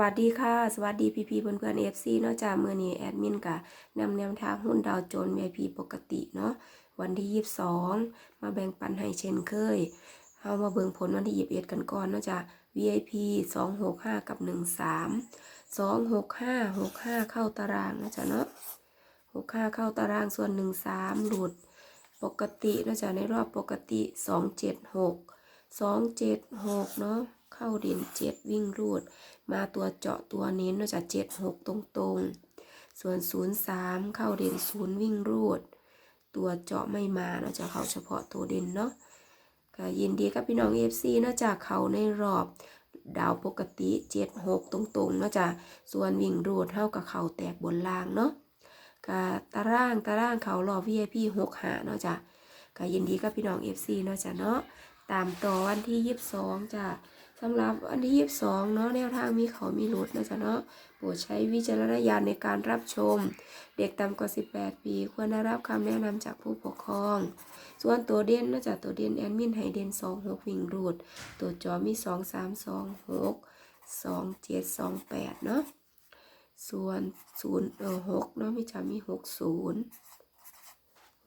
วัสดีค่ะ สวัสดีพี่พี่เพื่อนเพื่อนเอฟซีเนาะจ้าเมื่อนี้แอดมินกะนำแนวทางหุ้นดาวโจนส์ VIP ปกติเนาะวันที่ 22 มาแบ่งปันให้เช่นเคยเอามาเบิ่งผลวันที่21กันก่อนเนาะจ้า VIP 265 กับ 13 265 65 เข้าตารางเนาะจ้าเนาะ65 เข้าตารางส่วน 13 หลุดปกติเนาะจ้าในรอบปกติ 276 276 เนาะ เข้าเด่น7วิ่งรูด มาตัวเจาะตัวเน้นนาะจะเจ็ดหกตรงๆ ส่วนศูนย์สามเข้าเด่นศูนย์วิ่งรูด ตัวเจาะไม่มานาะจะเขาเฉพาะตัวเด่นเนาะก็ยินดีกับพี่น้องเอฟซีนาะจากเขาในรอบดาวปกติเจ็ดหกตรงๆนาะจะส่วนวิ่งรูดเท่ากับเขาแตกบนล่างเนาะก็ตารางตารางเขารอบ VIP หกหาเนาะจ้ะก็ยินดีกับพี่น้องเอฟซีเนาะจ้ะเนาะตามต่อวันที่ยี่สิบสองจ้ะำหรับวันที่22เนาะแนวทางมีเขามีหลุดนะจ๊ะเนาะโปรดใช้วิจารณญาณในการรับชม เด็กต่ำกว่า 18 ปี ควรได้รับคำแนะนำจากผู้ปกครอง ส่วนตัวเด่นนะจ๊ะตัวเด่นแอดมินให้เด่น2 6 วิ่งรูด ตัวจอมี 2 3 2 6 2 7 2 8 เนาะส่วน0เออ6เนาะมีจะมี 6 0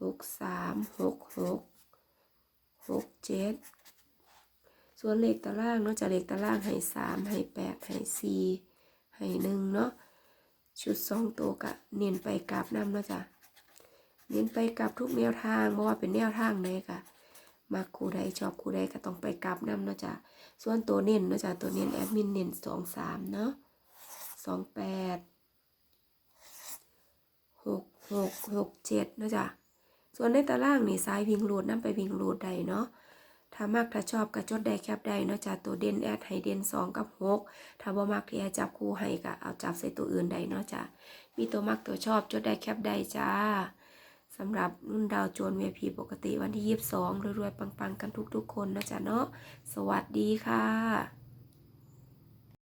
6 3 6 6 6 7 ส่วนเลขตารางเนาะจะเลขตารางให้สามให้แปดให้สี่ให้หนึ่งเนาะชุดสองตัวกะเน้นไปกราบน้ำเนาะจ้ะเน้นไปกราบทุกแนวทางเพราะว่าเป็นแนวทางไหนกะมักคู่ใดชอบคูใดก็ต้องไปกราบน้ำเนาะจ้ะส่วนตัวเน้นเนาะจ้ะตัวเน้นแอดมินเน้นสองสามเนาะสองแปดหกหกหกเจ็ดเนาะจ้ะส่วนในตารางนี่ซ้ายวิ่งรูดน้ำไปวิ่งรูดใดเนาะ ถ้ามากถ้าชอบก็จดได้แคบได้เนาะจ้าตัวเด่นแอดไฮเด่นสองกับหกถ้าบ่มากที่จะจับคู่ให้ก็เอาจับใส่ตัวอื่นได้เนาะจ้ามีตัวมากตัวชอบจดได้แคบได้จ้าสำหรับรุ่นดาวโจนเวพีปกติวันที่ 22รวยๆปังๆ กันทุกๆ คนเนาะจ้ะเนาะ สวัสดีค่ะ